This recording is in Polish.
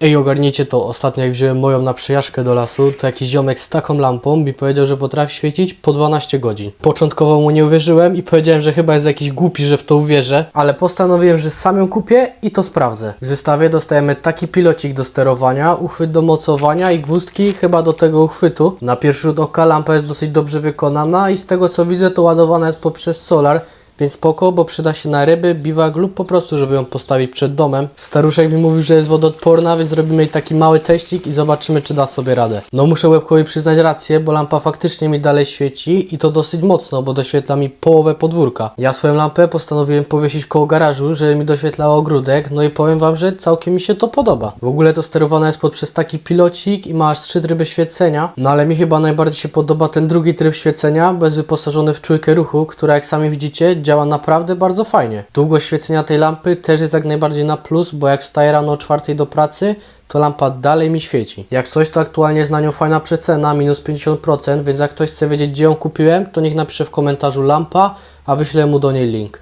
Ej, ogarnijcie to, ostatnio jak wziąłem moją na przejażdżkę do lasu, to jakiś ziomek z taką lampą mi powiedział, że potrafi świecić po 12 godzin. Początkowo mu nie uwierzyłem i powiedziałem, że chyba jest jakiś głupi, że w to uwierzę, ale postanowiłem, że sam ją kupię i to sprawdzę. W zestawie dostajemy taki pilocik do sterowania, uchwyt do mocowania i gwózdki chyba do tego uchwytu. Na pierwszy rzut oka lampa jest dosyć dobrze wykonana i z tego co widzę to ładowana jest poprzez solar, więc spoko, bo przyda się na ryby, biwak lub po prostu, żeby ją postawić przed domem. Staruszek mi mówił, że jest wodoodporna, więc zrobimy jej taki mały teścik i zobaczymy, czy da sobie radę. No muszę łebkowi przyznać rację, bo lampa faktycznie mi dalej świeci i to dosyć mocno, bo doświetla mi połowę podwórka. Ja swoją lampę postanowiłem powiesić koło garażu, żeby mi doświetlało ogródek, no i powiem wam, że całkiem mi się to podoba. W ogóle to sterowane jest poprzez taki pilocik i ma aż trzy tryby świecenia, no ale mi chyba najbardziej się podoba ten drugi tryb świecenia, bez wyposażony w czujkę ruchu, która jak sami widzicie działa naprawdę bardzo fajnie. Długość świecenia tej lampy też jest jak najbardziej na plus, bo jak wstaję rano o czwartej do pracy, to lampa dalej mi świeci. Jak coś, to aktualnie jest na nią fajna przecena, minus 50%, więc jak ktoś chce wiedzieć, gdzie ją kupiłem, to niech napisze w komentarzu lampa, a wyślę mu do niej link.